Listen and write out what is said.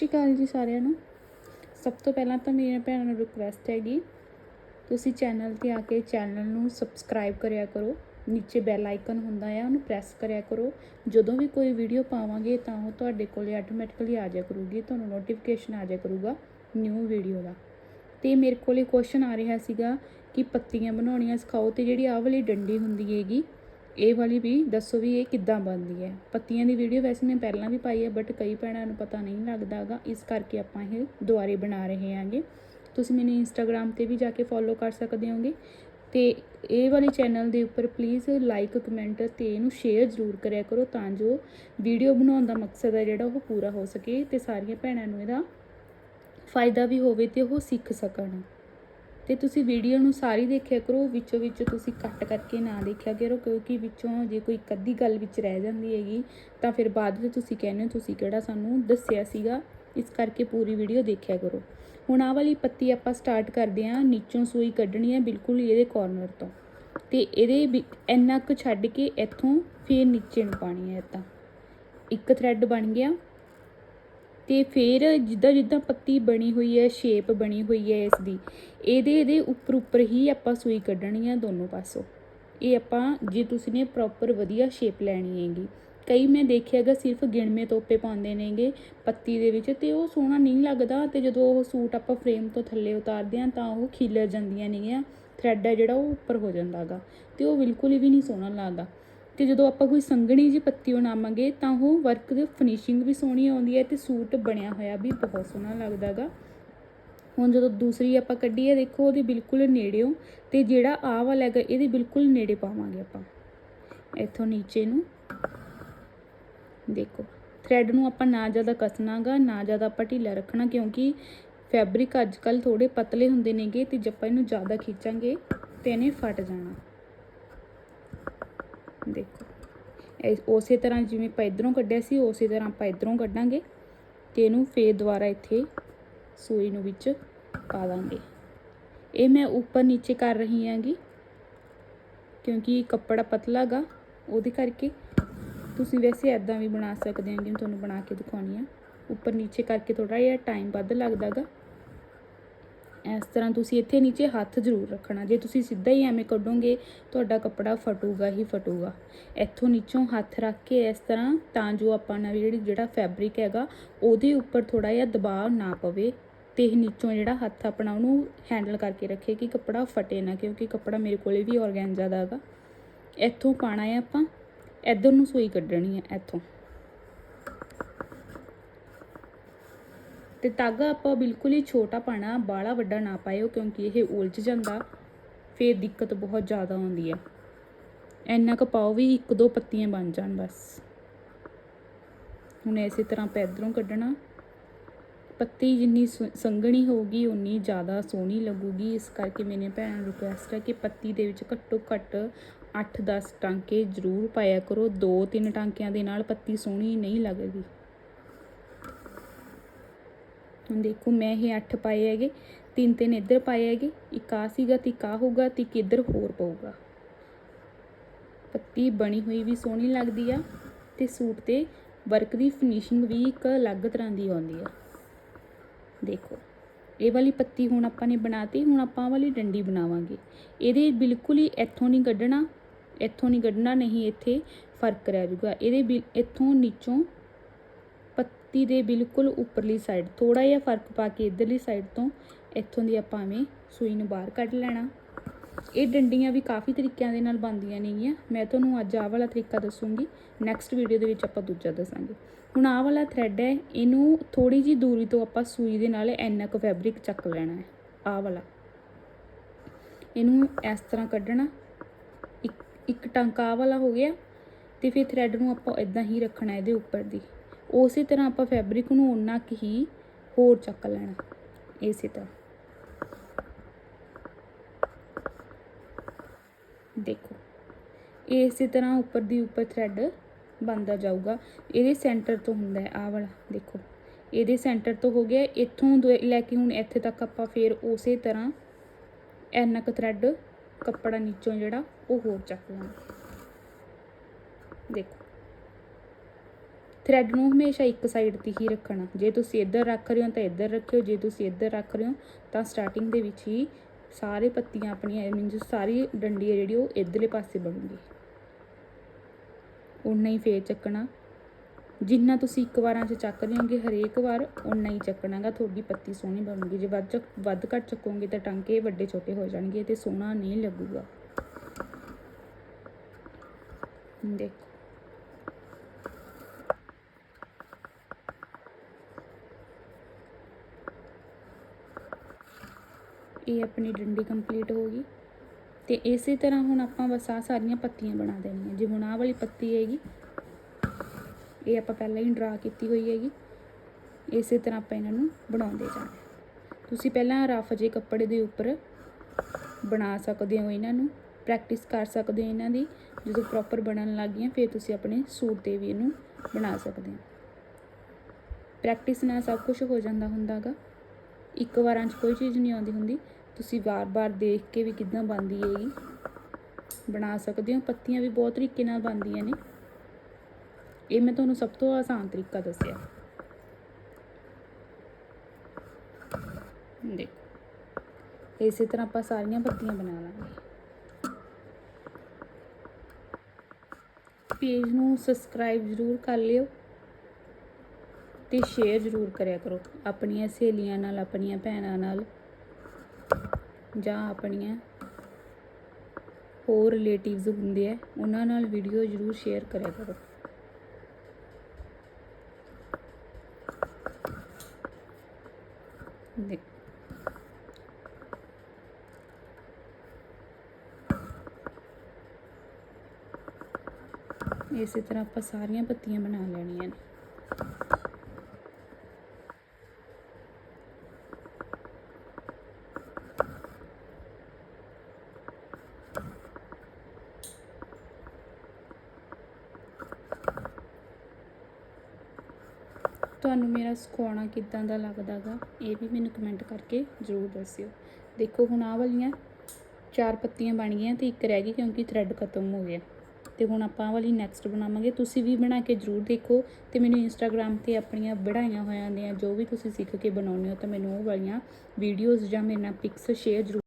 ਸਤਿ ਸ਼੍ਰੀ ਅਕਾਲ ਜੀ ਸਾਰਿਆਂ ਨੂੰ। ਸਭ ਤੋਂ ਪਹਿਲਾਂ ਤਾਂ ਮੇਰੀ ਭੈਣਾਂ ਨੂੰ ਰਿਕੁਐਸਟ ਹੈਗੀ, ਤੁਸੀਂ ਚੈਨਲ ਤੇ ਆ ਕੇ ਚੈਨਲ ਨੂੰ ਸਬਸਕ੍ਰਾਈਬ ਕਰਿਆ ਕਰੋ, ਨੀਚੇ ਬੈਲ ਆਈਕਨ ਹੁੰਦਾ ਆ, ਉਹਨੂੰ ਪ੍ਰੈਸ ਕਰਿਆ ਕਰੋ। ਜਦੋਂ ਵੀ ਕੋਈ ਵੀਡੀਓ ਪਾਵਾਂਗੇ ਤਾਂ ਉਹ ਤੁਹਾਡੇ ਕੋਲੇ ਆਟੋਮੈਟਿਕਲੀ ਆ ਜਾਇਆ ਕਰੂਗੀ, ਤੁਹਾਨੂੰ ਨੋਟੀਫਿਕੇਸ਼ਨ ਆ ਜਾਇਆ ਕਰੂਗਾ ਨਿਊ ਵੀਡੀਓ ਦਾ। ਤੇ ਮੇਰੇ ਕੋਲੇ ਕੁਐਸਚਨ ਆ ਰਿਹਾ ਸੀਗਾ ਕਿ ਪੱਤੀਆਂ ਬਣਾਉਣੀਆਂ ਸਿਖਾਓ ਤੇ ਜਿਹੜੀ ਆਹ ਵਾਲੀ ਡੰਡੀ ਹੁੰਦੀ ਹੈਗੀ ਇਹ ਵਾਲੀ ਵੀ ਦੱਸੋ ਵੀ ਇਹ ਕਿੱਦਾਂ ਬਣਦੀ ਹੈ। ਪੱਤੀਆਂ ਦੀ ਵੀਡੀਓ ਵੈਸੇ ਮੈਂ ਪਹਿਲਾਂ ਵੀ ਪਾਈ ਹੈ ਬਟ ਕਈ ਭੈਣਾਂ ਨੂੰ ਪਤਾ ਨਹੀਂ ਲੱਗਦਾਗਾ ਇਸ ਕਰਕੇ ਆਪਾਂ ਇਹ ਦੁਬਾਰੇ ਬਣਾ ਰਹੇ ਹਾਂਗੇ। ਤੁਸੀਂ ਮੈਨੂੰ ਇੰਸਟਾਗ੍ਰam ਤੇ ਵੀ ਜਾ ਕੇ ਫੋਲੋ ਕਰ ਸਕਦੇ ਹੋਗੇ। ਤੇ ਇਹ ਵਾਲੇ ਚੈਨਲ ਦੇ ਉੱਪਰ ਪਲੀਜ਼ ਲਾਈਕ ਕਮੈਂਟ ਤੇ ਇਹਨੂੰ ਸ਼ੇਅਰ ਜ਼ਰੂਰ ਕਰਿਆ ਕਰੋ ਤਾਂ ਜੋ ਵੀਡੀਓ ਬਣਾਉਣ ਦਾ ਮਕਸਦ ਹੈ ਜਿਹੜਾ ਉਹ ਪੂਰਾ ਹੋ ਸਕੇ ਤੇ ਸਾਰੀਆਂ ਭੈਣਾਂ ਨੂੰ ਇਹਦਾ ਫਾਇਦਾ ਵੀ ਹੋਵੇ ਤੇ ਉਹ ਸਿੱਖ ਸਕਣ। ਤੇ ਤੁਸੀਂ ਵੀਡੀਓ ਨੂੰ ਸਾਰੀ ਦੇਖਿਆ ਕਰੋ, ਵਿੱਚੋਂ ਵਿੱਚ ਤੁਸੀਂ ਕੱਟ ਕਰਕੇ ਨਾ ਦੇਖਿਆ ਕਰੋ, ਕਿਉਂਕਿ ਵਿੱਚੋਂ ਜੇ ਕੋਈ ਇੱਕ ਅੱਧੀ ਗੱਲ ਵਿੱਚ ਰਹਿ ਜਾਂਦੀ ਹੈਗੀ, ਤਾਂ ਫਿਰ ਬਾਅਦ ਵਿੱਚ ਤੁਸੀਂ ਕਹਿੰਦੇ ਹੋ, ਤੁਸੀਂ ਕਿਹੜਾ ਸਾਨੂੰ ਦੱਸਿਆ ਸੀਗਾ, ਇਸ ਕਰਕੇ ਪੂਰੀ ਵੀਡੀਓ ਦੇਖਿਆ ਕਰੋ। ਹੁਣ ਆਹ ਵਾਲੀ ਪੱਤੀ ਆਪਾਂ ਸਟਾਰਟ ਕਰਦੇ ਹਾਂ, ਨੀਚੋਂ ਸੂਈ ਕੱਢਣੀ ਹੈ, ਬਿਲਕੁਲ ਇਹਦੇ ਕਾਰਨਰ ਤੋਂ। ਤੇ ਇਹਦੇ ਵੀ ਇੰਨਾ ਕੁ ਛੱਡ ਕੇ ਇੱਥੋਂ ਫੇਰ ਨੀਚੇ ਨੂੰ ਪਾਣੀ ਹੈ ਤਾਂ ਇੱਕ ਥ੍ਰੈਡ ਬਣ ਗਿਆ। ਤੇ ਫਿਰ ਜਿੱਦਾਂ ਜਿੱਦਾਂ ਪੱਤੀ ਬਣੀ ਹੋਈ ਹੈ ਸ਼ੇਪ ਬਣੀ ਹੋਈ ਹੈ ਇਸ ਦੀ ਇਹਦੇ ਇਹਦੇ ਉੱਪਰ ਉੱਪਰ ਹੀ ਆਪਾਂ ਸੂਈ ਕੱਢਣੀ ਆ ਦੋਨੋਂ ਪਾਸੋਂ। ਇਹ ਆਪਾਂ ਜੇ ਤੁਸੀਂ ਨੇ ਪ੍ਰੋਪਰ ਵਧੀਆ ਸ਼ੇਪ ਲੈਣੀ ਹੈਗੀ। ਕਈ ਮੈਂ ਦੇਖਿਆਗਾ ਸਿਰਫ ਗਿਣਵੇਂ ਤੋਪੇ ਪਾਉਂਦੇ ਨੇਗੇ ਪੱਤੀ ਦੇ ਵਿੱਚ ਤੇ ਉਹ ਸੋਹਣਾ ਨਹੀਂ ਲੱਗਦਾ ਤੇ ਜਦੋਂ ਉਹ ਸੂਟ ਆਪਾਂ ਫਰੇਮ ਤੋਂ ਥੱਲੇ ਉਤਾਰਦੇ ਆ ਤਾਂ ਉਹ ਖਿਲਰ ਜਾਂਦੀਆਂ ਨੇਗੀਆਂ ਥਰੈਡ ਹੈ ਜਿਹੜਾ ਉਹ ਉੱਪਰ ਹੋ ਜਾਂਦਾਗਾ ਤੇ ਉਹ ਬਿਲਕੁਲ ਵੀ ਨਹੀਂ ਸੋਹਣਾ ਲੱਗਦਾ। ਤੇ ਜਦੋਂ ਆਪਾਂ ਕੋਈ ਸੰਘਣੀ ਜੀ ਪੱਤੀ ਬਣਾਵਾਂਗੇ ਤਾਂ ਉਹ ਵਰਕ ਦੀ ਫਿਨਿਸ਼ਿੰਗ ਵੀ ਸੋਹਣੀ ਆਉਂਦੀ ਹੈ ਤੇ ਸੂਟ ਬਣਿਆ ਹੋਇਆ ਵੀ ਬਹੁਤ ਸੋਹਣਾ ਲੱਗਦਾਗਾ ਹੁਣ ਜਦੋਂ ਦੂਸਰੀ ਆਪਾਂ ਕੱਢੀ ਹੈ ਦੇਖੋ ਉਹਦੇ ਬਿਲਕੁਲ ਨੇੜਿਓਂ ਤੇ ਜਿਹੜਾ ਆਹ ਵਾਲਾ ਹੈਗਾ, ਇਹਦੇ ਬਿਲਕੁਲ ਨੇੜੇ ਪਾਵਾਂਗੇ ਆਪਾਂ। ਇੱਥੋਂ ਨੀਚੇ ਨੂੰ। ਦੇਖੋ ਥ੍ਰੈਡ ਨੂੰ ਆਪਾਂ ਨਾ ਜ਼ਿਆਦਾ ਕੱਸਣਾਗਾ, ਨਾ ਜ਼ਿਆਦਾ ਆਪਾਂ ਢਿੱਲਾ ਰੱਖਣਾ ਕਿਉਂਕਿ ਫੈਬਰਿਕ ਅੱਜ ਕੱਲ ਥੋੜੇ ਪਤਲੇ ਹੁੰਦੇ ਨੇਗੇ ਤੇ ਜੇ ਆਪਾਂ ਇਹਨੂੰ ਜ਼ਿਆਦਾ ਖਿੱਚਾਂਗੇ ਤੇ ਇਹਨੇ ਫਟ ਜਾਣਾ। ਦੇਖੋ। ਇਹ ਉਸੇ ਤਰ੍ਹਾਂ ਜਿਵੇਂ ਆਪਾਂ ਇਧਰੋਂ ਕੱਢਿਆ ਸੀ, ਉਸੇ ਤਰ੍ਹਾਂ ਆਪਾਂ ਇਧਰੋਂ ਕੱਢਾਂਗੇ ਤੇ ਇਹਨੂੰ ਫੇਰ ਦੁਬਾਰਾ ਇੱਥੇ ਸੂਈ ਨੂੰ ਵਿੱਚ ਪਾ ਦਾਂਗੇ। ਇਹ ਮੈਂ ਉੱਪਰ ਨੀਚੇ ਕਰ ਰਹੀ ਹਾਂਗੀ, ਕਿਉਂਕਿ ਕੱਪੜਾ ਪਤਲਾ ਗਾ, ਉਹਦੇ ਕਰਕੇ ਤੁਸੀਂ ਵੈਸੇ ਐਦਾਂ ਵੀ ਬਣਾ ਸਕਦੇ ਹੋ, ਜਿਵੇਂ ਤੁਹਾਨੂੰ ਬਣਾ ਕੇ ਦਿਖਾਉਣੀ ਆ। ਉੱਪਰ ਨੀਚੇ ਕਰਕੇ ਥੋੜਾ ਜਿਹਾ ਟਾਈਮ ਵੱਧ ਲੱਗਦਾਗਾ ਇਸ ਤਰ੍ਹਾਂ ਤੁਸੀਂ ਇੱਥੇ ਨੀਚੇ ਹੱਥ ਜ਼ਰੂਰ ਰੱਖਣਾ। ਜੇ ਤੁਸੀਂ ਸਿੱਧਾ ਹੀ ਐਵੇਂ ਕੱਢੋਗੇ, ਤੁਹਾਡਾ ਕੱਪੜਾ ਫਟੂਗਾ ਹੀ ਫਟੂਗਾ। ਇੱਥੋਂ ਨੀਚੋਂ ਹੱਥ ਰੱਖ ਕੇ ਇਸ ਤਰ੍ਹਾਂ, ਤਾਂ ਜੋ ਆਪਾਂ ਨਾ ਜਿਹੜੀ, ਜਿਹੜਾ ਫੈਬਰਿਕ ਹੈਗਾ, ਉਹਦੇ ਉੱਪਰ ਥੋੜਾ ਜਿਹਾ ਦਬਾਅ ਨਾ ਪਵੇ ਤੇ ਨੀਚੋਂ ਜਿਹੜਾ ਹੱਥ ਆਪਣਾ ਉਹਨੂੰ ਹੈਂਡਲ ਕਰਕੇ ਰੱਖੇ ਕਿ ਕੱਪੜਾ ਫਟੇ ਨਾ, ਕਿਉਂਕਿ ਕੱਪੜਾ ਮੇਰੇ ਕੋਲੇ ਵੀ ਔਰਗੈਂਜ਼ਾ ਦਾ ਹੈਗਾ। ਇੱਥੋਂ ਪਾਣਾ ਹੈ ਆਪਾਂ। ਇੱਧਰ ਨੂੰ ਸੂਈ ਕੱਢਣੀ ਹੈ, ਇੱਥੋਂ। ਤੇ ਤਾਗਾ ਆਪਾਂ ਬਿਲਕੁਲ ਹੀ ਛੋਟਾ ਪਾਣਾ ਬਾਲਾ ਵੱਡਾ ਨਾ ਪਾਇਓ ਕਿਉਂਕਿ ਇਹ ਉਲਝ ਜਾਂਦਾ, ਫੇਰ ਦਿੱਕਤ ਬਹੁਤ ਜ਼ਿਆਦਾ ਆਉਂਦੀ ਹੈ। ਇੰਨਾ ਕੁ ਪਾਓ ਵੀ ਇੱਕ ਦੋ ਪੱਤੀਆਂ ਬਣ ਜਾਣ ਬਸ। ਹੁਣ ਇਸੇ ਤਰ੍ਹਾਂ ਪੈਦਰੋਂ ਕੱਢਣਾ। ਪੱਤੀ ਜਿੰਨੀ ਸੁ- ਸੰਘਣੀ ਹੋਊਗੀ, ਉਨੀ ਜ਼ਿਆਦਾ ਸੋਹਣੀ ਲੱਗੂਗੀ। ਇਸ ਕਰਕੇ ਮੇਰੀ ਭੈਣਾਂ ਨੂੰ ਰਿਕੁਐਸਟ ਹੈ ਕਿ ਪੱਤੀ ਦੇ ਵਿੱਚ ਘੱਟੋ ਘੱਟ 8-10 ਟਾਂਕੇ ਜ਼ਰੂਰ ਪਾਇਆ ਕਰੋ। ਦੋ ਤਿੰਨ ਟਾਂਕਿਆਂ ਦੇ ਨਾਲ ਪੱਤੀ ਸੋਹਣੀ ਨਹੀਂ ਲੱਗਦੀ। ਹੁਣ ਦੇਖੋ ਮੈਂ ਇਹ 8 ਪਾਏ ਹੈਗੇ, ਤਿੰਨ ਤਿੰਨ ਇੱਧਰ ਪਾਏ ਹੈਗੇ, ਇੱਕ ਆ ਸੀਗਾ ਤੇ ਇੱਕ ਆ ਹੋਊਗਾ ਤੇ ਇੱਕ ਇੱਧਰ ਹੋਰ ਪਊਗਾ। ਪੱਤੀ ਬਣੀ ਹੋਈ ਵੀ ਸੋਹਣੀ ਲੱਗਦੀ ਆ ਤੇ ਸੂਟ ਤੇ ਵਰਕ ਦੀ ਫਿਨਿਸ਼ਿੰਗ ਵੀ ਇੱਕ ਅਲੱਗ ਤਰ੍ਹਾਂ ਦੀ ਆਉਂਦੀ ਆ। ਦੇਖੋ, ਇਹ ਵਾਲੀ ਪੱਤੀ ਹੁਣ ਆਪਾਂ ਨੇ ਬਣਾਤੀ, ਹੁਣ ਆਪਾਂ ਵਾਲੀ ਡੰਡੀ ਬਣਾਵਾਂਗੇ। ਇਹਦੇ ਬਿਲਕੁਲ ਹੀ ਇੱਥੋਂ ਨਹੀਂ ਕੱਢਣਾ, ਇੱਥੋਂ ਨਹੀਂ ਕੱਢਣਾ, ਨਹੀਂ ਇੱਥੇ ਫ਼ਰਕ ਰਹਿ ਜੂਗਾ ਇਹਦੇ ਬਿਲ- ਇੱਥੋਂ ਨੀਚੋਂ ਪੱਤੀ ਦੇ ਬਿਲਕੁਲ ਉੱਪਰਲੀ ਸਾਈਡ ਥੋੜਾ ਜਿਹਾ ਫ਼ਰਕ ਪਾ ਕੇ ਇਧਰਲੀ ਸਾਈਡ ਤੋਂ ਇੱਥੋਂ ਦੀ ਆਪਾਂ ਐਵੇਂ ਸੂਈ ਨੂੰ ਬਾਹਰ ਕੱਢ ਲੈਣਾ। ਇਹ ਡੰਡੀਆਂ ਵੀ ਕਾਫੀ ਤਰੀਕਿਆਂ ਦੇ ਨਾਲ ਬਣਦੀਆਂ ਨੇਗੀਆਂ। ਮੈਂ ਤੁਹਾਨੂੰ ਅੱਜ ਆਹ ਵਾਲਾ ਤਰੀਕਾ ਦੱਸੂੰਗੀ। ਨੈਕਸਟ ਵੀਡੀਓ ਦੇ ਵਿੱਚ ਆਪਾਂ ਦੂਜਾ ਦੱਸਾਂਗੇ। ਹੁਣ ਆਹ ਵਾਲਾ ਥ੍ਰੈਡ ਹੈ, ਇਹਨੂੰ ਥੋੜੀ ਜੀ ਦੂਰੀ ਤੋਂ ਆਪਾਂ ਸੂਈ ਦੇ ਨਾਲ ਇੰਨਾ ਕੁ ਫੈਬਰਿਕ ਚੱਕ ਲੈਣਾ ਹੈ। ਆਹ ਵਾਲਾ। ਇਹਨੂੰ ਇਸ ਤਰ੍ਹਾਂ ਕੱਢਣਾ। ਇੱਕ ਇੱਕ ਟਾਂਕਾ ਆਹ ਵਾਲਾ ਹੋ ਗਿਆ ਤੇ ਫਿਰ ਥ੍ਰੈਡ ਨੂੰ ਆਪਾਂ ਇਦਾਂ ਹੀ ਰੱਖਣਾ ਇਹਦੇ ਉੱਪਰ ਦੀ। ਉਸੇ ਤਰ੍ਹਾਂ ਆਪਾਂ ਫੈਬਰਿਕ ਨੂੰ ਉਨਾ ਕੁ ਹੀ ਹੋਰ ਚੱਕ ਲੈਣਾ, ਇਸੇ ਤਰ੍ਹਾਂ। ਦੇਖੋ ਇਹ ਇਸੇ ਤਰ੍ਹਾਂ ਉੱਪਰ ਦੀ ਉੱਪਰ ਥ੍ਰੈਡ ਬਣਦਾ ਜਾਊਗਾ। ਇਹਦੇ ਸੈਂਟਰ ਤੋਂ ਹੁੰਦਾ ਹੈ, ਆਹ ਵਾਲਾ, ਦੇਖੋ। ਇਹਦੇ ਸੈਂਟਰ ਤੋਂ ਹੋ ਗਿਆ, ਇੱਥੋਂ ਦੋ- ਲੈ ਕੇ ਹੁਣ ਇੱਥੇ ਤੱਕ ਆਪਾਂ ਫੇਰ ਉਸੇ ਤਰ੍ਹਾਂ ਇੰਨਾ ਕੁ ਥ੍ਰੈਡ ਕੱਪੜਾ ਨੀਚੋਂ ਜਿਹੜਾ ਉਹ ਹੋਰ ਚੱਕ ਲੈਣਾ। ਦੇਖੋ ਥ੍ਰੈਡ ਨੂੰ ਹਮੇਸ਼ਾ ਇੱਕ ਸਾਈਡ ਤੇ ਹੀ ਰੱਖਣਾ। ਜੇ ਤੁਸੀਂ ਇੱਧਰ ਰੱਖ ਰਹੇ ਹੋ ਤਾਂ ਇੱਧਰ ਰੱਖਿਓ, ਜੇ ਤੁਸੀਂ ਇੱਧਰ ਰੱਖ ਰਹੇ ਹੋ ਤਾਂ ਸਟਾਰਟਿੰਗ ਦੇ ਵਿੱਚ ਹੀ ਸਾਰੇ ਪੱਤੀਆਂ ਆਪਣੀਆਂ ਮੀਨਸ ਸਾਰੀ ਡੰਡੀ ਹੈ ਜਿਹੜੀ, ਉਹ ਇੱਧਰਲੇ ਪਾਸੇ ਬਣੂਗੀ। ਉਨਾ ਹੀ ਫੇਰ ਚੱਕਣਾ। ਜਿੰਨਾ ਤੁਸੀਂ ਇੱਕ ਵਾਰਾਂ 'ਚ ਚੱਕ ਰਹੇ ਹੋਗੇ ਹਰੇਕ ਵਾਰ ਉਨਾ ਹੀ ਚੱਕਣਾਗਾ। ਤੁਹਾਡੀ ਪੱਤੀ ਸੋਹਣੀ ਬਣੂਗੀ। ਜੇ ਵੱਧ ਚੱਕ, ਵੱਧ ਘੱਟ ਚੱਕੋਗੇ ਤਾਂ ਟਾਂਕੇ ਵੱਡੇ ਛੋਟੇ ਹੋ ਜਾਣਗੇ ਤੇ ਸੋਹਣਾ ਨਹੀਂ ਲੱਗੂਗਾ। ਦੇਖੋ। ਇਹ ਆਪਣੀ ਡੰਡੀ ਕੰਪਲੀਟ ਹੋ ਗਈ। ਤੇ ਇਸੇ ਤਰ੍ਹਾਂ ਹੁਣ ਆਪਾਂ ਬਸ ਆਹ ਸਾਰੀਆਂ ਪੱਤੀਆਂ ਬਣਾ ਦੇਣੀਆਂ। ਜੇ ਹੁਣ ਆਹ ਵਾਲੀ ਪੱਤੀ ਹੈਗੀ, ਇਹ ਆਪਾਂ ਪਹਿਲਾਂ ਹੀ ਡਰਾ ਕੀਤੀ ਹੋਈ ਹੈਗੀ। ਇਸੇ ਤਰ੍ਹਾਂ ਆਪਾਂ ਇਹਨਾਂ ਨੂੰ ਬਣਾਉਂਦੇ ਜਾਣਾ। ਤੁਸੀਂ ਪਹਿਲਾਂ ਰਫ ਜੇ ਕੱਪੜੇ ਦੇ ਉੱਪਰ ਬਣਾ ਸਕਦੇ ਹੋ ਇਹਨਾਂ ਨੂੰ ਪ੍ਰੈਕਟਿਸ ਕਰ ਸਕਦੇ ਹੋ ਇਹਨਾਂ ਦੀ। ਜਦੋਂ ਪ੍ਰੋਪਰ ਬਣਨ ਲੱਗ ਗਈਆਂ, ਫਿਰ ਤੁਸੀਂ ਆਪਣੇ ਸੂਟ ਤੇ ਵੀ ਇਹਨੂੰ ਬਣਾ ਸਕਦੇ ਹੋ। ਪ੍ਰੈਕਟਿਸ ਨਾਲ ਸਭ ਕੁਝ ਹੋ ਜਾਂਦਾ ਹੁੰਦਾਗਾ। ਇੱਕ ਵਾਰਾਂ 'ਚ ਕੋਈ ਚੀਜ਼ ਨਹੀਂ ਆਉਂਦੀ ਹੁੰਦੀ। ਤੁਸੀਂ ਵਾਰ-ਵਾਰ ਦੇਖ ਕੇ ਵੀ ਕਿੱਦਾਂ ਬਣਦੀ ਹੈਗੀ ਬਣਾ ਸਕਦੇ ਹੋ। ਪੱਤੀਆਂ ਵੀ ਬਹੁਤ ਤਰੀਕੇ ਨਾਲ ਬਣਦੀਆਂ ਨੇ। ਇਹ ਮੈਂ ਤੁਹਾਨੂੰ ਸਭ ਤੋਂ ਆਸਾਨ ਤਰੀਕਾ ਦੱਸਿਆ। ਦੇਖੋ। ਇਸੇ ਤਰ੍ਹਾਂ ਆਪਾਂ ਸਾਰੀਆਂ ਪੱਤੀਆਂ ਬਣਾ ਲਾਂਗੇ। ਪੇਜ ਨੂੰ ਸਬਸਕ੍ਰਾਈਬ ਜ਼ਰੂਰ ਕਰ ਲਿਓ। ਤੇ ਸ਼ੇਅਰ ਜ਼ਰੂਰ ਕਰਿਆ ਕਰੋ ਆਪਣੀਆਂ ਸਹੇਲੀਆਂ ਨਾਲ, ਆਪਣੀਆਂ ਭੈਣਾਂ ਨਾਲ ਜਾਂ ਆਪਣੀਆਂ ਹੋਰ ਰਿਲੇਟਿਵਸ ਹੁੰਦੇ ਆ, ਉਹਨਾਂ ਨਾਲ ਵੀਡੀਓ ਜ਼ਰੂਰ ਸ਼ੇਅਰ ਕਰਿਆ ਕਰੋ। ਦੇਖ ਇਸੇ ਤਰ੍ਹਾਂ ਆਪਾਂ ਸਾਰੀਆਂ ਪੱਤੀਆਂ ਬਣਾ ਲੈਣੀਆਂ ਨੇ। ਤੁਹਾਨੂੰ ਮੇਰਾ ਸਿਖਾਉਣਾ ਕਿੱਦਾਂ ਦਾ ਲੱਗਦਾਗਾ, ਇਹ ਵੀ ਮੈਨੂੰ ਕਮੈਂਟ ਕਰਕੇ ਜ਼ਰੂਰ ਦੱਸਿਓ। ਦੇਖੋ, ਹੁਣ ਆਹ ਵਾਲੀਆਂ ਚਾਰ ਪੱਤੀਆਂ ਬਣ ਗਈਆਂ ਤੇ ਇੱਕ ਰਹਿ ਗਈ ਕਿਉਂਕਿ ਥ੍ਰੈਡ ਖਤਮ ਹੋ ਗਿਆ। ਤੇ ਹੁਣ ਆਪਾਂ ਆਹ ਵਾਲੀ ਨੈਕਸਟ ਬਣਾਵਾਂਗੇ। ਤੁਸੀਂ ਵੀ ਬਣਾ ਕੇ ਜ਼ਰੂਰ ਦੇਖੋ ਤੇ ਮੈਨੂੰ ਇੰਸਟਾਗ੍ਰam ਤੇ ਆਪਣੀਆਂ ਬਣਾਈਆਂ ਹੋਈਆਂ ਦੀਆਂ ਜੋ ਵੀ ਤੁਸੀਂ ਸਿੱਖ ਕੇ ਬਣਾਉਂਦੇ ਹੋ ਤਾਂ ਮੈਨੂੰ ਉਹ ਵਾਲੀਆਂ ਵੀਡੀਓਜ਼ ਜਾਂ ਮੇਰੇ ਨਾਲ ਪਿਕਸ ਸ਼ੇਅਰ ਜ਼ਰੂਰ